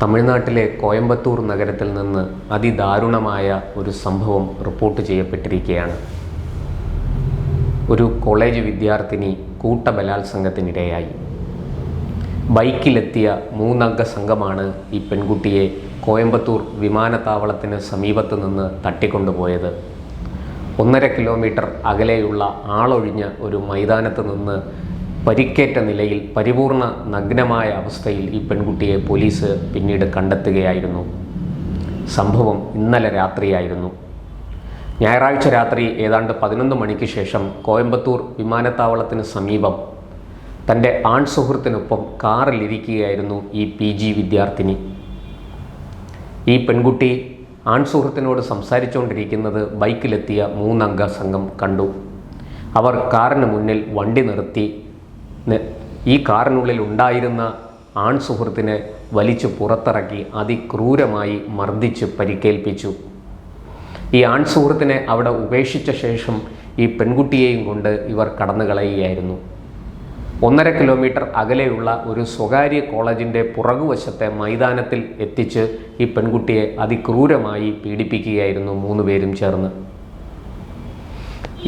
തമിഴ്നാട്ടിലെ കോയമ്പത്തൂർ നഗരത്തിൽ നിന്ന് അതിദാരുണമായ ഒരു സംഭവം റിപ്പോർട്ട് ചെയ്യപ്പെട്ടിരിക്കുകയാണ്. ഒരു കോളേജ് വിദ്യാർത്ഥിനി കൂട്ടബലാത്സംഗത്തിനിരയായി. ബൈക്കിലെത്തിയ മൂന്നംഗ സംഘമാണ് ഈ പെൺകുട്ടിയെ കോയമ്പത്തൂർ വിമാനത്താവളത്തിന് സമീപത്ത് നിന്ന് തട്ടിക്കൊണ്ടുപോയത്. ഒന്നര കിലോമീറ്റർ അകലെയുള്ള ആളൊഴിഞ്ഞ ഒരു മൈതാനത്ത് നിന്ന് പരിക്കേറ്റ നിലയിൽ പരിപൂർണ നഗ്നമായ അവസ്ഥയിൽ ഈ പെൺകുട്ടിയെ പോലീസ് പിന്നീട് കണ്ടെത്തുകയായിരുന്നു. സംഭവം ഇന്നലെ രാത്രിയായിരുന്നു. ഞായറാഴ്ച രാത്രി ഏതാണ്ട് പതിനൊന്ന് മണിക്ക് ശേഷം കോയമ്പത്തൂർ വിമാനത്താവളത്തിന് സമീപം തന്റെ ആൺ സുഹൃത്തിനൊപ്പം കാറിലിരിക്കുകയായിരുന്നു ഈ പി ജി വിദ്യാർത്ഥിനി. ഈ പെൺകുട്ടി ആൺ സുഹൃത്തിനോട് സംസാരിച്ചുകൊണ്ടിരിക്കുന്നത് ബൈക്കിലെത്തിയ മൂന്നംഗ സംഘം കണ്ടു. അവർ കാറിന് മുന്നിൽ വണ്ടി നിർത്തി ഈ കാറിനുള്ളിൽ ഉണ്ടായിരുന്ന ആൺ സുഹൃത്തിനെ വലിച്ചു പുറത്തിറക്കി അതിക്രൂരമായി മർദ്ദിച്ച് പരിക്കേൽപ്പിച്ചു. ഈ ആൺ സുഹൃത്തിനെ അവിടെ ഉപേക്ഷിച്ച ശേഷം ഈ പെൺകുട്ടിയെയും കൊണ്ട് ഇവർ കടന്നു കളയുകയായിരുന്നു ഒന്നര കിലോമീറ്റർ അകലെയുള്ള ഒരു സ്വകാര്യ കോളേജിന്റെ പുറകുവശത്തെ മൈതാനത്തിൽ എത്തിച്ച് ഈ പെൺകുട്ടിയെ അതിക്രൂരമായി പീഡിപ്പിക്കുകയായിരുന്നു മൂന്ന് പേരും ചേർന്ന്.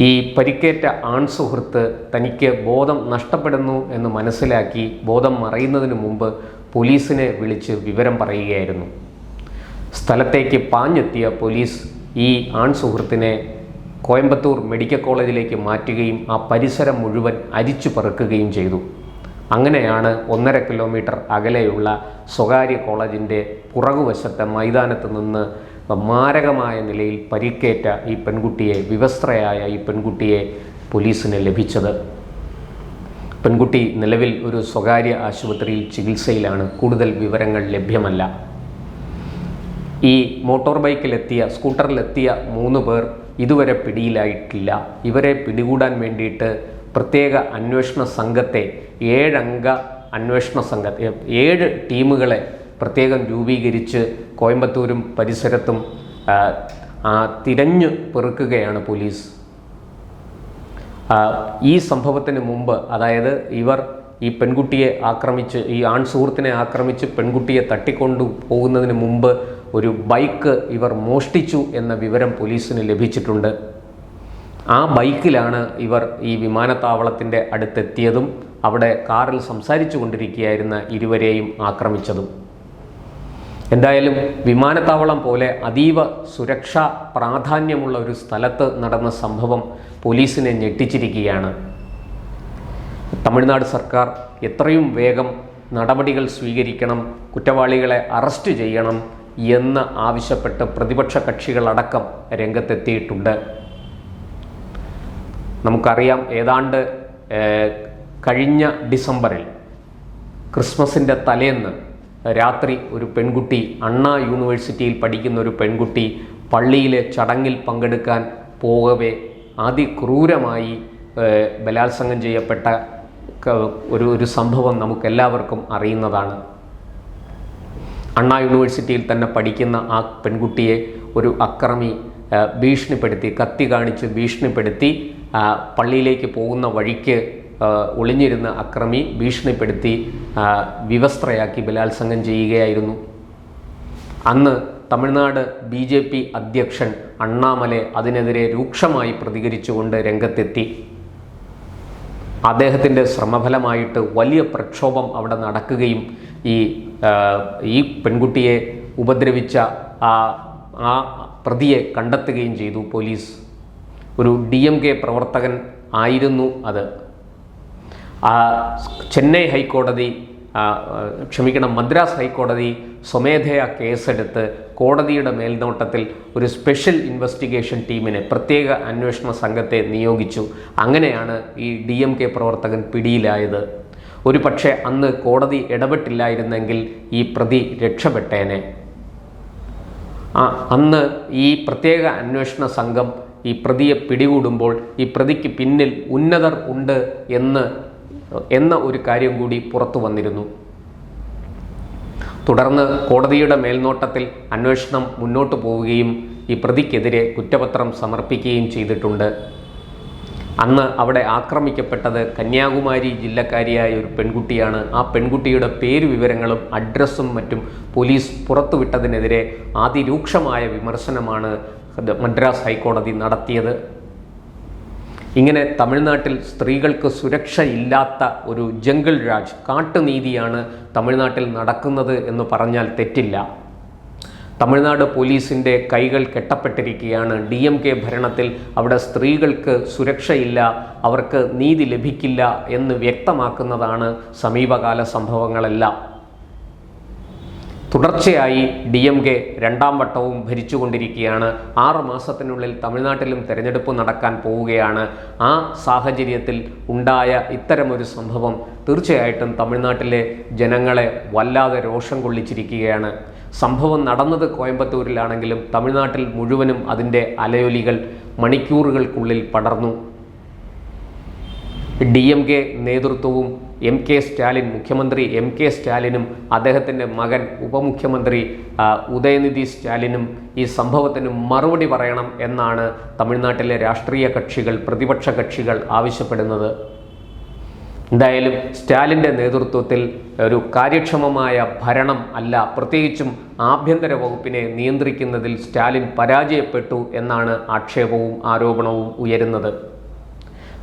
ഈ പരിക്കേറ്റ ആൺ സുഹൃത്ത് തനിക്ക് ബോധം നഷ്ടപ്പെടുന്നു എന്ന് മനസ്സിലാക്കി ബോധം മറയുന്നതിന് മുമ്പ് പോലീസിനെ വിളിച്ച് വിവരം പറയുകയായിരുന്നു. സ്ഥലത്തേക്ക് പാഞ്ഞെത്തിയ പോലീസ് ഈ ആൺ സുഹൃത്തിനെ കോയമ്പത്തൂർ മെഡിക്കൽ കോളേജിലേക്ക് മാറ്റുകയും ആ പരിസരം മുഴുവൻ അരിച്ചു പറക്കുകയും ചെയ്തു. അങ്ങനെയാണ് ഒന്നര കിലോമീറ്റർ അകലെയുള്ള സ്വകാര്യ കോളേജിന്റെ പുറകുവശത്തെ മൈതാനത്ത് നിന്ന് മാരകമായ നിലയിൽ പരിക്കേറ്റ ഈ പെൺകുട്ടിയെ വിവസ്ത്രയായ ഈ പെൺകുട്ടിയെ പോലീസിന് ലഭിച്ചത്. പെൺകുട്ടി നിലവിൽ ഒരു സ്വകാര്യ ആശുപത്രിയിൽ ചികിത്സയിലാണ്. കൂടുതൽ വിവരങ്ങൾ ലഭ്യമല്ല. ഈ മോട്ടോർ ബൈക്കിലെത്തിയ സ്കൂട്ടറിലെത്തിയ മൂന്ന് പേർ ഇതുവരെ പിടിയിലായിട്ടില്ല. ഇവരെ പിടികൂടാൻ വേണ്ടിയിട്ട് പ്രത്യേക അന്വേഷണ സംഘത്തെ ഏഴംഗ അന്വേഷണ സംഘത്തെ ഏഴ് ടീമുകളെ പ്രത്യേകം രൂപീകരിച്ച് കോയമ്പത്തൂരും പരിസരത്തും തിരഞ്ഞു പെറുക്കുകയാണ് പോലീസ്. ഈ സംഭവത്തിന് മുമ്പ് അതായത് ഇവർ ഈ പെൺകുട്ടിയെ ആക്രമിച്ച് ഈ ആൺ സുഹൃത്തിനെ ആക്രമിച്ച് പെൺകുട്ടിയെ തട്ടിക്കൊണ്ടു പോകുന്നതിന് മുമ്പ് ഒരു ബൈക്ക് ഇവർ മോഷ്ടിച്ചു എന്ന വിവരം പോലീസിന് ലഭിച്ചിട്ടുണ്ട്. ആ ബൈക്കിലാണ് ഇവർ ഈ വിമാനത്താവളത്തിന്റെ അടുത്തെത്തിയതും അവിടെ കാറിൽ സംസാരിച്ചു കൊണ്ടിരിക്കുകയായിരുന്ന ഇരുവരെയും ആക്രമിച്ചതും. എന്തായാലും വിമാനത്താവളം പോലെ അതീവ സുരക്ഷാ പ്രാധാന്യമുള്ള ഒരു സ്ഥലത്ത് നടന്ന സംഭവം പോലീസിനെ ഞെട്ടിച്ചിരിക്കുകയാണ്. തമിഴ്നാട് സർക്കാർ എത്രയും വേഗം നടപടികൾ സ്വീകരിക്കണം കുറ്റവാളികളെ അറസ്റ്റ് ചെയ്യണം എന്ന് ആവശ്യപ്പെട്ട് പ്രതിപക്ഷ കക്ഷികളടക്കം രംഗത്തെത്തിയിട്ടുണ്ട്. നമുക്കറിയാം ഏതാണ്ട് കഴിഞ്ഞ ഡിസംബറിൽ ക്രിസ്മസിന്റെ തലേന്ന് രാത്രി ഒരു പെൺകുട്ടി അണ്ണാ യൂണിവേഴ്സിറ്റിയിൽ പഠിക്കുന്ന ഒരു പെൺകുട്ടി പള്ളിയിലെ ചടങ്ങിൽ പങ്കെടുക്കാൻ പോകവേ അതിക്രൂരമായി ബലാത്സംഗം ചെയ്യപ്പെട്ട ഒരു ഒരു സംഭവം നമുക്കെല്ലാവർക്കും അറിയുന്നതാണ്. അണ്ണാ യൂണിവേഴ്സിറ്റിയിൽ തന്നെ പഠിക്കുന്ന ആ പെൺകുട്ടിയെ ഒരു അക്രമി ഭീഷണിപ്പെടുത്തി കത്തി കാണിച്ച് ഭീഷണിപ്പെടുത്തി പള്ളിയിലേക്ക് പോകുന്ന വഴിക്ക് ഒളിഞ്ഞിരുന്ന അക്രമി ഭീഷണിപ്പെടുത്തി വിവസ്ത്രയാക്കി ബലാത്സംഗം ചെയ്യുകയായിരുന്നു. അന്ന് തമിഴ്നാട് ബി ജെ പി അധ്യക്ഷൻ അണ്ണാമലെ അതിനെതിരെ രൂക്ഷമായി പ്രതികരിച്ചുകൊണ്ട് രംഗത്തെത്തി. അദ്ദേഹത്തിന്റെ ശ്രമഫലമായിട്ട് വലിയ പ്രക്ഷോഭം അവിടെ നടക്കുകയും ഈ ഈ പെൺകുട്ടിയെ ഉപദ്രവിച്ച ആ ആ പ്രതിയെ കണ്ടെത്തുകയും ചെയ്തു പോലീസ്. ഒരു ഡി എം കെ പ്രവർത്തകൻ ആയിരുന്നു അത്. ചെന്നൈ ഹൈക്കോടതി ക്ഷമിക്കണം മദ്രാസ് ഹൈക്കോടതി സ്വമേധയാ കേസെടുത്ത് കോടതിയുടെ മേൽനോട്ടത്തിൽ ഒരു സ്പെഷ്യൽ ഇൻവെസ്റ്റിഗേഷൻ ടീമിനെ പ്രത്യേക അന്വേഷണ സംഘത്തെ നിയോഗിച്ചു. അങ്ങനെയാണ് ഈ ഡി എം കെ പ്രവർത്തകൻ പിടിയിലായത്. ഒരു പക്ഷേ അന്ന് കോടതി ഇടപെട്ടില്ലായിരുന്നെങ്കിൽ ഈ പ്രതി രക്ഷപ്പെട്ടേനെ. അന്ന് ഈ പ്രത്യേക അന്വേഷണ സംഘം ഈ പ്രതിയെ പിടികൂടുമ്പോൾ ഈ പ്രതിക്ക് പിന്നിൽ ഉന്നതർ ഉണ്ട് എന്ന് എന്ന ഒരു കാര്യം കൂടി പുറത്തു വന്നിരുന്നു. തുടർന്ന് കോടതിയുടെ മേൽനോട്ടത്തിൽ അന്വേഷണം മുന്നോട്ടു പോവുകയും ഈ പ്രതിക്കെതിരെ കുറ്റപത്രം സമർപ്പിക്കുകയും ചെയ്തിട്ടുണ്ട്. അന്ന് അവിടെ ആക്രമിക്കപ്പെട്ടത് കന്യാകുമാരി ജില്ലക്കാരിയായ ഒരു പെൺകുട്ടിയാണ്. ആ പെൺകുട്ടിയുടെ പേര് വിവരങ്ങളും അഡ്രസ്സും മറ്റും പോലീസ് പുറത്തുവിട്ടതിനെതിരെ അതിരൂക്ഷമായ വിമർശനമാണ് മദ്രാസ് ഹൈക്കോടതി നടത്തിയത്. ഇങ്ങനെ തമിഴ്നാട്ടിൽ സ്ത്രീകൾക്ക് സുരക്ഷയില്ലാത്ത ഒരു ജംഗിൾ രാജ് കാട്ടുനീതിയാണ് തമിഴ്നാട്ടിൽ നടക്കുന്നത് എന്ന് പറഞ്ഞാൽ തെറ്റില്ല. തമിഴ്നാട് പോലീസിന്റെ കൈകൾ കെട്ടപ്പെട്ടിരിക്കുകയാണ്. ഡി എം കെ ഭരണത്തിൽ അവിടെ സ്ത്രീകൾക്ക് സുരക്ഷയില്ല അവർക്ക് നീതി ലഭിക്കില്ല എന്ന് വ്യക്തമാക്കുന്നതാണ് സമീപകാല സംഭവങ്ങളെല്ലാം. തുടർച്ചയായി ഡി എം കെ രണ്ടാം വട്ടവും ഭരിച്ചുകൊണ്ടിരിക്കുകയാണ്. ആറ് മാസത്തിനുള്ളിൽ തമിഴ്നാട്ടിലും തെരഞ്ഞെടുപ്പ് നടക്കാൻ പോവുകയാണ്. ആ സാഹചര്യത്തിൽ ഉണ്ടായ ഇത്തരമൊരു സംഭവം തീർച്ചയായിട്ടും തമിഴ്നാട്ടിലെ ജനങ്ങളെ വല്ലാതെ രോഷം കൊള്ളിച്ചിരിക്കുകയാണ്. സംഭവം നടന്നത് കോയമ്പത്തൂരിലാണെങ്കിലും തമിഴ്നാട്ടിൽ മുഴുവനും അതിന്റെ അലയൊലികൾ മണിക്കൂറുകൾക്കുള്ളിൽ പടർന്നു. ഡി എം കെ നേതൃത്വവും എം കെ സ്റ്റാലിൻ മുഖ്യമന്ത്രി എം കെ സ്റ്റാലിനും അദ്ദേഹത്തിന്റെ മകൻ ഉപമുഖ്യമന്ത്രി ഉദയനിധി സ്റ്റാലിനും ഈ സംഭവത്തിന് മറുപടി പറയണം എന്നാണ് തമിഴ്നാട്ടിലെ രാഷ്ട്രീയ കക്ഷികൾ പ്രതിപക്ഷ കക്ഷികൾ ആവശ്യപ്പെടുന്നത്. എന്തായാലും സ്റ്റാലിന്റെ നേതൃത്വത്തിൽ ഒരു കാര്യക്ഷമമായ ഭരണം അല്ല പ്രത്യേകിച്ചും ആഭ്യന്തര വകുപ്പിനെ നിയന്ത്രിക്കുന്നതിൽ സ്റ്റാലിൻ പരാജയപ്പെട്ടു എന്നാണ് ആക്ഷേപവും ആരോപണവും ഉയരുന്നത്.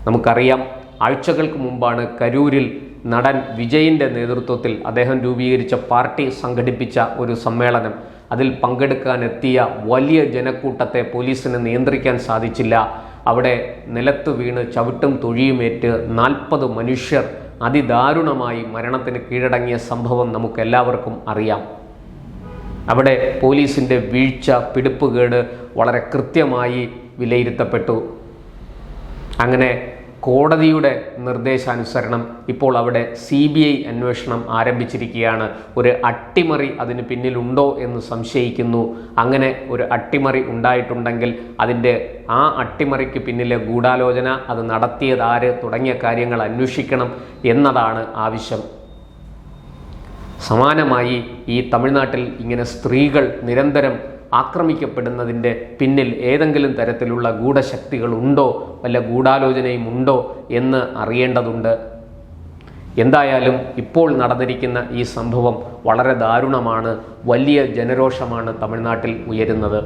നമുക്കറിയാൻ ആഴ്ചകൾക്ക് മുമ്പാണ് കരൂരിൽ നടൻ വിജയിന്റെ നേതൃത്വത്തിൽ അദ്ദേഹം രൂപീകരിച്ച പാർട്ടി സംഘടിപ്പിച്ച ഒരു സമ്മേളനം. അതിൽ പങ്കെടുക്കാനെത്തിയ വലിയ ജനക്കൂട്ടത്തെ പോലീസിന് നിയന്ത്രിക്കാൻ സാധിച്ചില്ല. അവിടെ നിലത്ത് വീണ് ചവിട്ടും തൊഴിയുമേറ്റ് നാൽപ്പത് മനുഷ്യർ അതിദാരുണമായി മരണത്തിന് കീഴടങ്ങിയ സംഭവം നമുക്കെല്ലാവർക്കും അറിയാം. അവിടെ പോലീസിന്റെ വീഴ്ച പിടിപ്പുകേട് വളരെ കൃത്യമായി വിലയിരുത്തപ്പെട്ടു. അങ്ങനെ കോടതിയുടെ നിർദ്ദേശാനുസരണം ഇപ്പോൾ അവിടെ സി ബി ഐ അന്വേഷണം ആരംഭിച്ചിരിക്കുകയാണ്. ഒരു അട്ടിമറി അതിന് പിന്നിലുണ്ടോ എന്ന് സംശയിക്കുന്നു. അങ്ങനെ ഒരു അട്ടിമറി ഉണ്ടായിട്ടുണ്ടെങ്കിൽ അതിന്റെ ആ അട്ടിമറിക്ക് പിന്നിലെ ഗൂഢാലോചന അത് നടത്തിയതാര് തുടങ്ങിയ കാര്യങ്ങൾ അന്വേഷിക്കണം എന്നതാണ് ആവശ്യം. സമാനമായി ഈ തമിഴ്നാട്ടിൽ ഇങ്ങനെ സ്ത്രീകൾ നിരന്തരം ആക്രമിക്കപ്പെടുന്നതിന്റെ പിന്നിൽ ഏതെങ്കിലും തരത്തിലുള്ള ഗൂഢശക്തികളുണ്ടോ വല്ല ഗൂഢാലോചനയും ഉണ്ടോ എന്ന് അറിയേണ്ടതുണ്ട്. എന്തായാലും ഇപ്പോൾ നടന്നിരിക്കുന്ന ഈ സംഭവം വളരെ ദാരുണമാണ്. വലിയ ജനരോഷമാണ് തമിഴ്നാട്ടിൽ ഉയരുന്നത്.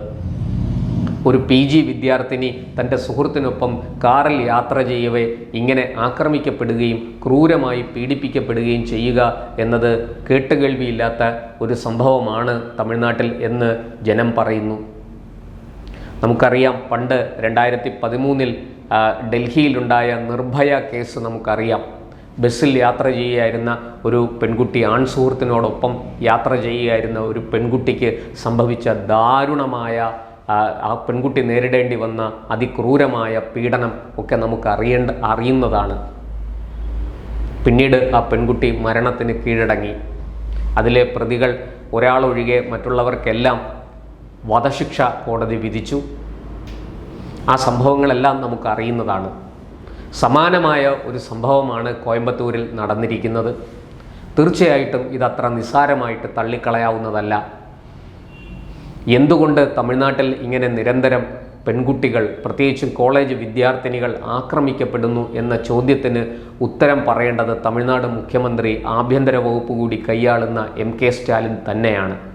ഒരു പി ജി വിദ്യാർത്ഥിനി തന്റെ സുഹൃത്തിനൊപ്പം കാറിൽ യാത്ര ചെയ്യവേ ഇങ്ങനെ ആക്രമിക്കപ്പെടുകയും ക്രൂരമായി പീഡിപ്പിക്കപ്പെടുകയും ചെയ്യുക എന്നത് കേട്ടുകേൾവിയില്ലാത്ത ഒരു സംഭവമാണ് തമിഴ്നാട്ടിൽ എന്ന് ജനം പറയുന്നു. നമുക്കറിയാം പണ്ട് രണ്ടായിരത്തി പതിമൂന്നിൽ ഡൽഹിയിലുണ്ടായ നിർഭയ കേസ് നമുക്കറിയാം. ബസ്സിൽ യാത്ര ചെയ്യുകയായിരുന്ന ഒരു പെൺകുട്ടി ആൺ സുഹൃത്തിനോടൊപ്പം യാത്ര ചെയ്യുകയായിരുന്ന ഒരു പെൺകുട്ടിക്ക് സംഭവിച്ച ദാരുണമായ ആ പെൺകുട്ടി നേരിടേണ്ടി വന്ന അതിക്രൂരമായ പീഡനം ഒക്കെ നമുക്ക് അറിയേണ്ട അറിയുന്നതാണ്. പിന്നീട് ആ പെൺകുട്ടി മരണത്തിന് കീഴടങ്ങി. അതിലെ പ്രതികൾ ഒരാളൊഴികെ മറ്റുള്ളവർക്കെല്ലാം വധശിക്ഷ കോടതി വിധിച്ചു. ആ സംഭവങ്ങളെല്ലാം നമുക്ക് അറിയുന്നതാണ്. സമാനമായ ഒരു സംഭവമാണ് കോയമ്പത്തൂരിൽ നടന്നിരിക്കുന്നത്. തീർച്ചയായിട്ടും ഇതത്ര നിസ്സാരമായിട്ട് തള്ളിക്കളയാവുന്നതല്ല. എന്തുകൊണ്ട് തമിഴ്നാട്ടിൽ ഇങ്ങനെ നിരന്തരം പെൺകുട്ടികൾ പ്രത്യേകിച്ചും കോളേജ് വിദ്യാർത്ഥിനികൾ ആക്രമിക്കപ്പെടുന്നു എന്ന ചോദ്യത്തിന് ഉത്തരം പറയേണ്ടത് തമിഴ്നാട് മുഖ്യമന്ത്രി ആഭ്യന്തര വകുപ്പ് കൂടി കൈയാളുന്ന എം കെ സ്റ്റാലിൻ തന്നെയാണ്.